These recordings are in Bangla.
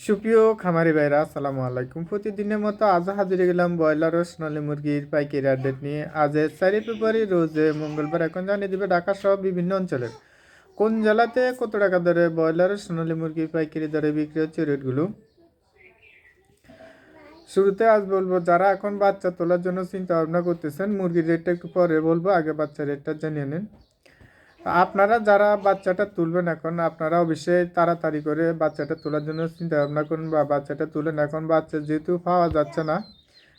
সুপ্রিয় খামারি ভাইরা, আসসালামু আলাইকুম। প্রতিদিনের মতো আজ হাজিরে গেলাম ব্রয়লার ও সোনালী মুরগির পাইকারি আপডেট নিয়ে। আজ চারি ফেব্রুয়ারি, রোজে মঙ্গলবার। এখন জানিয়ে দেবে ঢাকা সহ বিভিন্ন অঞ্চলের। কোন জেলাতে কত টাকা দরে ব্রয়লার ও সোনালী মুরগির পাইকারি দরে বিক্রি হচ্ছে রেটগুলো? শুরুতে আজ বলব, যারা এখন বাচ্চা তোলার জন্য চিন্তা ভাবনা করতেছেন, মুরগির রেটটা একটু পরে বলব, আগে বাচ্চা রেটটা জানিয়ে নিন। আপনারা যারা বাচ্চাটা তুলবেন এখন, আপনারা অবশ্যই তাড়াতাড়ি করে বাচ্চাটা তোলার জন্য চিন্তা ভাবনা করুন বা বাচ্চাটা তুলেন এখন। বাচ্চা যেহেতু পাওয়া যাচ্ছে না,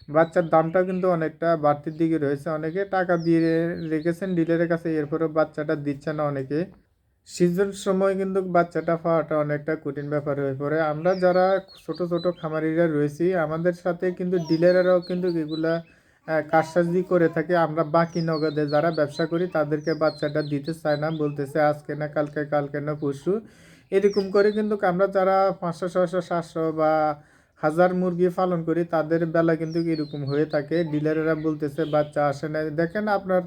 বাচ্চার দামটা কিন্তু অনেকটা বাড়তির দিকে রয়েছে। অনেকে টাকা দিয়ে রেখেছেন ডিলারের কাছে, এরপরেও বাচ্চাটা দিচ্ছে না অনেকে। সিজন সময় কিন্তু বাচ্চাটা পাওয়াটা অনেকটা কঠিন ব্যাপার হয়ে পড়ে। আমরা যারা ছোট ছোট খামারিরা রয়েছি, আমাদের সাথে কিন্তু ডিলারেরাও কিন্তু এগুলা কারসাজি করে থাকে। আমরা বাকি নগদে যারা ব্যবসা করি, তাদেরকে বাচ্চাটা দিতে চায় না, বলতেছে আজকে না, কালকে কালকে না, পরশু। এরকম করে কিন্তু আমরা যারা পাঁচশো ছশো সাতশো বা হাজার মুরগি পালন করি, তাদের বেলা কিন্তু এরকম হয়ে থাকে। ডিলারেরা বলতেছে, বাচ্চা আসে না। দেখেন আপনার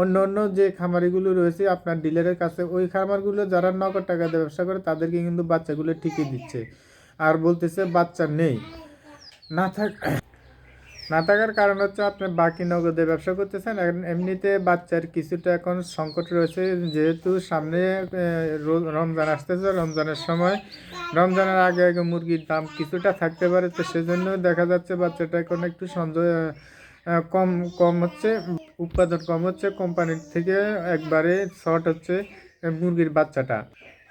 অন্য অন্য যে খামারিগুলো রয়েছে, আপনার ডিলারের কাছে, ওই খামারগুলো যারা নগদ টাকা দিয়ে ব্যবসা করে, তাদেরকে কিন্তু বাচ্চাগুলো ঠিকই দিচ্ছে। আর বলতেছে, বাচ্চা নেই। না থাক না থাকার কারণ হচ্ছে আপনি বাকি নগদে ব্যবসা করতেছেন। এমনিতে বাচ্চার কিছুটা এখন সংকট রয়েছে। যেহেতু সামনে রমজান আসতেছে। রমজানের সময় রমজানের আগে আগে মুরগির দাম কিছুটা থাকতে পারে। তো সেজন্য দেখা যাচ্ছে বাচ্চাটা এখন একটু আহ, কম কম হচ্ছে। উৎপাদন কম হচ্ছে। কোম্পানির থেকে একবারে শর্ট হচ্ছে মুরগির বাচ্চাটা।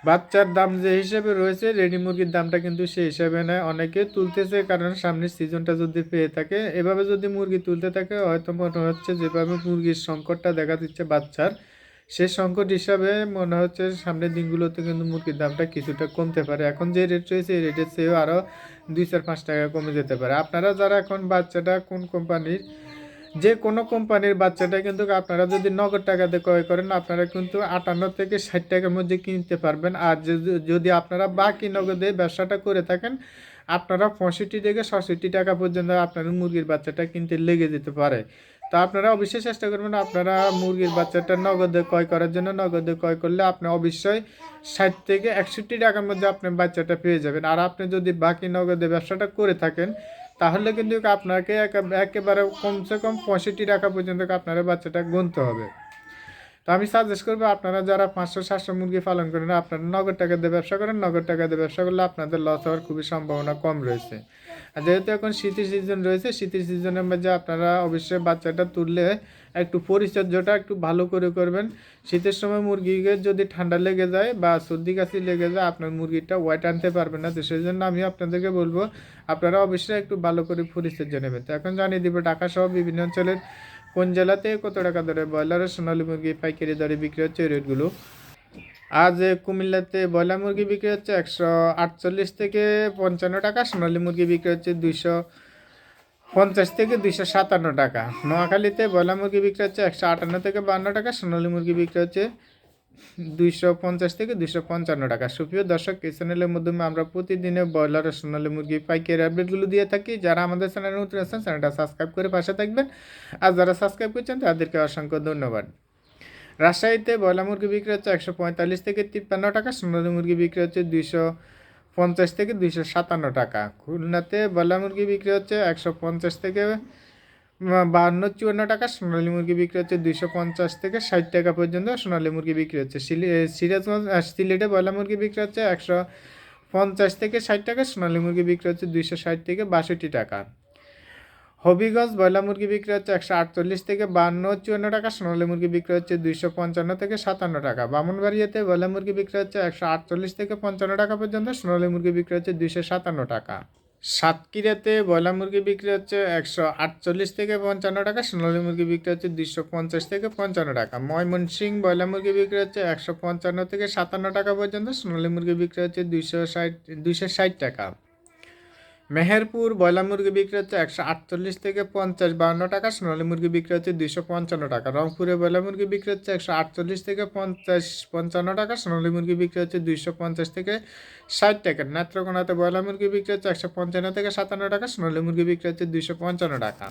বাচ্চার দাম যে হিসেবে রয়েছে, রেডি মুরগির দামটা কিন্তু সেই হিসাবে নয়। অনেকে তুলতেছে, কারণ সামনের সিজনটা যদি পেয়ে থাকে, এভাবে যদি মুরগি তুলতে থাকে, হয়তো মনে হচ্ছে যেভাবে মুরগির সংকটটা দেখা দিচ্ছে বাচ্চার, সে সংকট হিসাবে মনে হচ্ছে সামনের দিনগুলোতে কিন্তু মুরগির দামটা কিছুটা কমতে পারে। এখন যে রেট রয়েছে, এই রেটের চেয়েও আরও দুই চার পাঁচ টাকা কমে যেতে পারে। আপনারা যারা এখন বাচ্চাটা কোন কোম্পানির যে কোনো কোম্পানির বাচ্চাটা কিন্তু আপনারা যদি নগদ টাকা দিয়ে ক্রয় করেন, আপনারা কিন্তু আটান্ন থেকে ষাট টাকার মধ্যে কিনতে পারবেন। আর যদি- আপনারা বাকি নগদে ব্যবসাটা করে থাকেন, আপনারা পঁয়ষট্টি থেকে ছষট্টি টাকা পর্যন্ত আপনার মুরগির বাচ্চাটা কিনতে লেগে যেতে পারে। তো আপনারা অবশ্যই চেষ্টা করবেন আপনারা মুরগির বাচ্চাটা নগদে ক্রয় করার জন্য। নগদে ক্রয় করলে আপনি অবশ্যই ষাট থেকে একষট্টি টাকার মধ্যে আপনি বাচ্চাটা পেয়ে যাবেন। আর আপনি যদি বাকি নগদে ব্যবসাটা করে থাকেন তাহলে কিন্তু আপনাকে একে- একেবারে কমসে কম পঁয়ষট্টি টাকা পর্যন্ত আপনারা বাচ্চাটা গুনতে হবে। তো আমি সাজেস্ট করব আপনারা যারা পাঁচশো, সাতশো মুরগি পালন করেন, আপনারা নগদ টাকা দিয়ে ব্যবসা করেন, নগদ টাকা দিয়ে ব্যবসা করলে আপনাদের লস হওয়ার খুবই সম্ভাবনা কম রয়েছে। যেহেতু এখন শীতের সিজন রয়েছে, শীতের সিজনের মধ্যে আপনারা অবশ্যই বাচ্চাটা তুললে একটু পরিচর্যাটা একটু ভালো করে করবেন। শীতের সময় মুরগিকে যদি ঠান্ডা লেগে যায় বা সর্দি কাশি লেগে যায়, আপনার মুরগিটা ওয়াইট আনতে পারবেন না। তো সেই জন্য আমি আপনাদেরকে বলব, আপনারা অবশ্যই একটু ভালো করে পরিচর্যা নেবেন। তো এখন জানিয়ে দিব ঢাকা সহ বিভিন্ন অঞ্চলের কোন জেলাতে কত টাকা দরে ব্রয়লারের সোনালী মুরগি পাইকারি দরে বিক্রি হচ্ছে রেটগুলো? আজ কুমিল্লাতে ব্রয়লার মুরগি বিক্রি হচ্ছে একশো আটচল্লিশ থেকে পঞ্চান্ন টাকা, সোনালী মুরগি বিক্রি হচ্ছে দুইশো পঞ্চাশ থেকে দুইশো সাতান্ন টাকা। নোয়াখালীতে ব্রয়লার মুরগি বিক্রি হচ্ছে একশো আটান্ন থেকে বান্ন টাকা, সোনালী মুরগি বিক্রি হচ্ছে দুইশো পঞ্চাশ থেকে দুইশো পঞ্চান্ন টাকা। সুপ্রিয় দর্শক, এই চ্যানেলের মাধ্যমে আমরা প্রতিদিনে ব্রয়লার ও সোনালী মুরগি পাইকারি আপডেটগুলো দিয়ে থাকি। যারা আমাদের চ্যানেলে নতুন আছেন, চ্যানেলটা সাবস্ক্রাইব করে পাশে থাকবেন। আর যারা সাবস্ক্রাইব করছেন, তাদেরকে অসংখ্য ধন্যবাদ। রাজশাহীতে ব্রয়লার মুরগি বিক্রি হচ্ছে একশো পঁয়তাল্লিশ থেকে তিপ্পান্ন টাকা, সোনালী মুরগি বিক্রি হচ্ছে দুইশো পঞ্চাশ থেকে দুইশো সাতান্ন টাকা। খুলনাতে ব্রয়লার মুরগি বিক্রি হচ্ছে একশো পঞ্চাশ থেকে বাহান্ন চুয়ান্ন টাকা, সোনালী মুরগি বিক্রি হচ্ছে দুইশো পঞ্চাশ থেকে ষাট টাকা পর্যন্ত, সোনালী মুরগি বিক্রি হচ্ছে। সিরাজগঞ্জ সিলেটে ব্রয়লার মুরগি বিক্রি হচ্ছে একশো পঞ্চাশ থেকে ষাট টাকা, সোনালী মুরগি বিক্রি হচ্ছে দুইশো ষাট থেকে বাষট্টি টাকা। হবিগঞ্জ ব্রয়লার মুরগি বিক্রি হচ্ছে একশো আটচল্লিশ থেকে বান্ন, চুয়ান্ন টাকা, সোনালী মুরগি বিক্রি হচ্ছে দুইশো পঞ্চান্ন থেকে সাতান্ন টাকা। বামনবাড়িয়াতে ব্রয়লার মুরগি বিক্রি হচ্ছে একশো আটচল্লিশ থেকে পঞ্চান্ন টাকা পর্যন্ত, সোনালী মুরগি বিক্রি হচ্ছে দুইশো সাতান্ন টাকা। সাতক্ষীরাতে ব্রয়লার মুরগি বিক্রি হচ্ছে একশো আটচল্লিশ থেকে পঞ্চান্ন টাকা, সোনালী মুরগি বিক্রি হচ্ছে দুইশো পঞ্চাশ থেকে পঞ্চান্ন টাকা। ময়মনসিং ব্রয়লার মুরগি বিক্রি হচ্ছে একশো পঞ্চান্ন থেকে সাতান্ন টাকা পর্যন্ত, সোনালী মুরগি বিক্রি হচ্ছে দুইশো ষাট দুইশো ষাট টাকা। মেহেরপুর ব্রয়লার মুরগি বিক্রি হচ্ছে একশো আটচল্লিশ থেকে পঞ্চাশ বান্ন টাকা, সোনালী মুরগি বিক্রি হচ্ছে দুইশো পঞ্চান্ন টাকা, রংপুরে ব্রয়লার মুরগি বিক্রি হচ্ছে একশো আটচল্লিশ থেকে পঞ্চাশ পঞ্চান্ন টাকা, সোনালী মুরগি বিক্রি হচ্ছে দুইশো পঞ্চাশ থেকে ষাট টাকা, নেত্রকোনাতে ব্রয়লার মুরগি বিক্রি হচ্ছে একশো পঞ্চান্ন থেকে সাতান্ন টাকা, সোনালী মুরগি বিক্রি হচ্ছে দুইশো পঞ্চান্ন টাকা।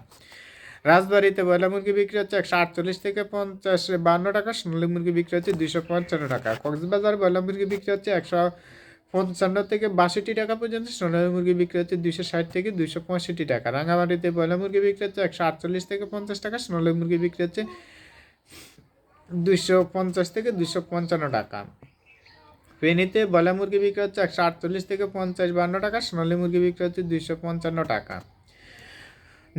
রাজবাড়িতে ব্রয়লার মুরগি বিক্রি হচ্ছে একশো আটচল্লিশ থেকে পঞ্চাশ বান্ন টাকা, সোনালী মুরগি বিক্রি হচ্ছে দুইশো পঞ্চান্ন টাকা। কক্সবাজার ব্রয়লার মুরগি বিক্রি হচ্ছে একশো পঞ্চান্ন থেকে বাষট্টি টাকা পর্যন্ত সোনালী মুরগি বিক্রি হচ্ছে দুইশো ষাট থেকে দুইশো পঁয়ষট্টি টাকা। রাঙামাটিতে ব্রয়লার মুরগি বিক্রি হচ্ছে একশো আটচল্লিশ থেকে পঞ্চাশ টাকা, সোনালী মুরগি বিক্রি হচ্ছে দুইশো পঞ্চাশ থেকে দুইশো পঞ্চান্ন টাকা। ফেনীতে বয়লা মুরগি বিক্রি হচ্ছে একশো আটচল্লিশ থেকে পঞ্চাশ বান্ন টাকা, সোনালী মুরগি বিক্রি হচ্ছে দুইশো পঞ্চান্ন টাকা।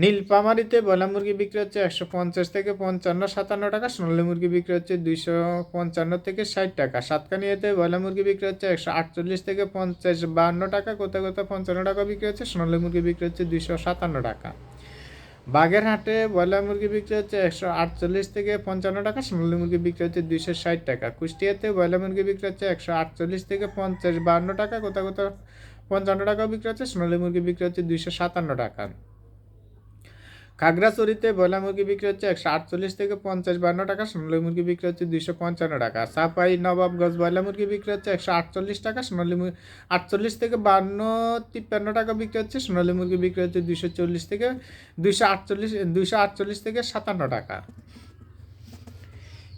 নীলপামারিতে ব্রয়লার মুরগি বিক্রি হচ্ছে একশো পঞ্চাশ থেকে পঞ্চান্ন, সাতান্ন টাকা, সোনালী মুরগি বিক্রি হচ্ছে দুইশো পঞ্চান্ন থেকে ষাট টাকা, সাতকানিয়াতে ব্রয়লার মুরগি বিক্রি হচ্ছে একশো আটচল্লিশ থেকে পঞ্চাশ বান্ন টাকা কোথাও কোথাও পঞ্চান্ন টাকা বিক্রি হচ্ছে, সোনালী মুরগি বিক্রি হচ্ছে দুইশো সাতান্ন টাকা। বাগেরহাটে ব্রয়লার মুরগি বিক্রি হচ্ছে একশো আটচল্লিশ থেকে পঞ্চান্ন টাকা, সোনালী মুরগি বিক্রি হচ্ছে দুইশো ষাট টাকা। কুষ্টিয়াতে ব্রয়লার মুরগি বিক্রি হচ্ছে একশো আটচল্লিশ থেকে পঞ্চাশ বান্ন টাকা কোথাও কোথাও পঞ্চান্ন টাকা বিক্রি হচ্ছে, সোনালী মুরগি বিক্রি হচ্ছে দুইশো সাতান্ন টাকা। খাগড়াছড়িতে ব্রয়লার মুরগি বিক্রি হচ্ছে একশো আটচল্লিশ থেকে পঞ্চাশ বান্ন টাকা, সোনালী মুরগি বিক্রি হচ্ছে দুইশো পঞ্চান্ন টাকা। সাপাই নবাবগঞ্জ ব্রয়লার মুরগি বিক্রি হচ্ছে একশো আটচল্লিশ টাকা, সোনালী মুরগি আটচল্লিশ থেকে বান্ন, তিপ্পান্ন টাকা বিক্রি হচ্ছে, সোনালী মুরগি বিক্রি হচ্ছে দুইশো চল্লিশ থেকে দুইশো আটচল্লিশ দুইশো আটচল্লিশ থেকে সাতান্ন টাকা।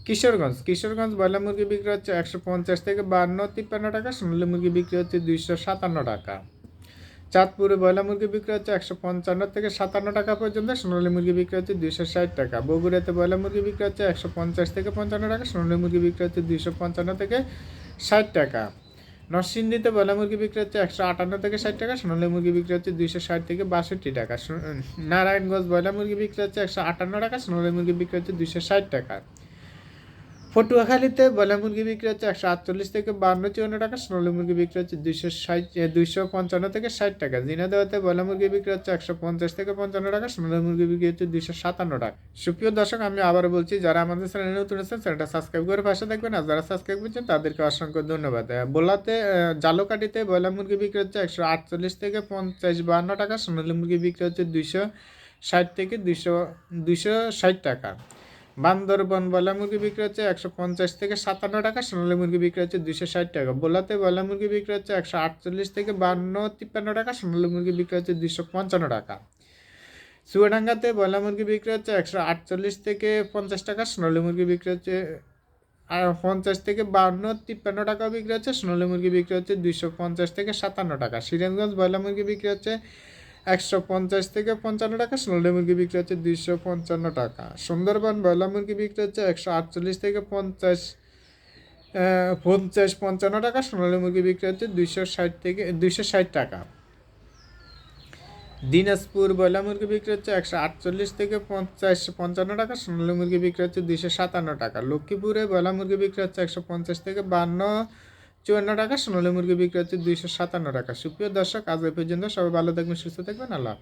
কিশোরগঞ্জ কিশোরগঞ্জ ব্রয়লার মুরগি বিক্রি হচ্ছে একশো পঞ্চাশ থেকে বান্ন, তিপ্পান্ন টাকা, সোনালী মুরগি বিক্রি হচ্ছে দুইশো সাতান্ন টাকা। চাঁদপুরে ব্রয়লার মুরগি বিক্রি হচ্ছে একশো পঞ্চান্ন থেকে সাতান্ন টাকা পর্যন্ত, সোনালী মুরগি বিক্রি হচ্ছে দুইশো ষাট টাকা। বগুড়াতে ব্রয়লার মুরগি বিক্রি হচ্ছে একশো পঞ্চাশ থেকে পঞ্চান্ন টাকা, সোনালী মুরগি বিক্রি হচ্ছে দুইশো পঞ্চান্ন থেকে ষাট টাকা। নরসিংদীতে ব্রয়লার মুরগি বিক্রি হচ্ছে একশো আটান্ন থেকে ষাট টাকা, সোনালী মুরগি বিক্রি হচ্ছে দুইশো ষাট থেকে বাষট্টি টাকা। নারায়ণগঞ্জ ব্রয়লার মুরগি বিক্রি হচ্ছে একশো আটান্ন টাকা, সোনালী মুরগি বিক্রি হচ্ছে দুইশো ষাট টাকা। পটুয়াখালীতে ব্রয়লার মুরগি বিক্রি হচ্ছে একশো আটচল্লিশ থেকে বান্ন চুয়ান্ন টাকা, সোনালী মুরগি বিক্রি হচ্ছে দুইশো ষাট দুইশো পঞ্চান্ন থেকে ষাট টাকা। জিনাদাওয়াতে ব্রয়লার মুরগি বিক্রি হচ্ছে একশো পঞ্চাশ থেকে পঞ্চান্ন টাকা, সোনালী মুরগি বিক্রি হচ্ছে দুইশো সাতান্ন টাকা। সুপ্রিয় দর্শক, আমি আবার বলছি, যারা আমাদের চ্যানেলে নতুন আছেন, চ্যানেলটা সাবস্ক্রাইব করে পাশে থাকবেন, আর যারা সাবস্ক্রাইব করছেন, তাদেরকে অসংখ্য ধন্যবাদ। বোলাতে জালকাটিতে ব্রয়লার মুরগি বিক্রি হচ্ছে একশো আটচল্লিশ থেকে পঞ্চাশ বান্ন টাকা, সোনালী মুরগি বিক্রি হচ্ছে দুইশো ষাট থেকে দুইশো দুইশো ষাট টাকা। বান্দরবন ব্রয়লার মুরগি বিক্রি হচ্ছে একশো পঞ্চাশ থেকে সাতান্ন টাকা, সোনালী মুরগি বিক্রি হচ্ছে দুইশো ষাট টাকা। বোলাতে ব্রয়লার মুরগি বিক্রি হচ্ছে একশো আটচল্লিশ থেকে বান্ন, তিপ্পান্ন টাকা, সোনালী মুরগি বিক্রি হচ্ছে দুইশো পঞ্চান্ন টাকা। চুয়াডাঙ্গাতে ব্রয়লার মুরগি বিক্রি হচ্ছে একশো আটচল্লিশ থেকে পঞ্চাশ টাকা, সোনালী মুরগি বিক্রি হচ্ছে আর পঞ্চাশ থেকে বান্ন, তিপ্পান্ন টাকা বিক্রি হচ্ছে, সোনালী মুরগি বিক্রি হচ্ছে দুইশো পঞ্চাশ থেকে সাতান্ন টাকা। সিরাজগঞ্জ ব্রয়লার মুরগি বিক্রি হচ্ছে একশো পঞ্চাশ থেকে পঞ্চান্ন টাকা, সোনালী মুরগি বিক্রি হচ্ছে দুইশো পঞ্চান্ন টাকা। সুন্দরবন ব্রয়লার মুরগি বিক্রি হচ্ছে একশো আটচল্লিশ থেকে পঞ্চাশ পঞ্চাশ পঞ্চান্ন টাকা, সোনালী মুরগি বিক্রি হচ্ছে দুইশো ষাট থেকে, দুইশো ষাট টাকা। দিনাজপুর ব্রয়লার মুরগি বিক্রি হচ্ছে একশো আটচল্লিশ থেকে পঞ্চাশ পঞ্চান্ন টাকা, সোনালী মুরগি বিক্রি হচ্ছে দুইশো সাতান্ন টাকা। লক্ষ্মীপুরে ব্রয়লার মুরগি বিক্রি হচ্ছে একশো পঞ্চাশ থেকে বান্ন চুয়ান্ন টাকা, সোনালী মুরগি বিক্রি হচ্ছে দুইশো সাতান্ন টাকা সুপ্রিয় দর্শক, আজ এই পর্যন্ত সবাই ভালো থাকবেন, সুস্থ থাকবেন, আল্লাহ।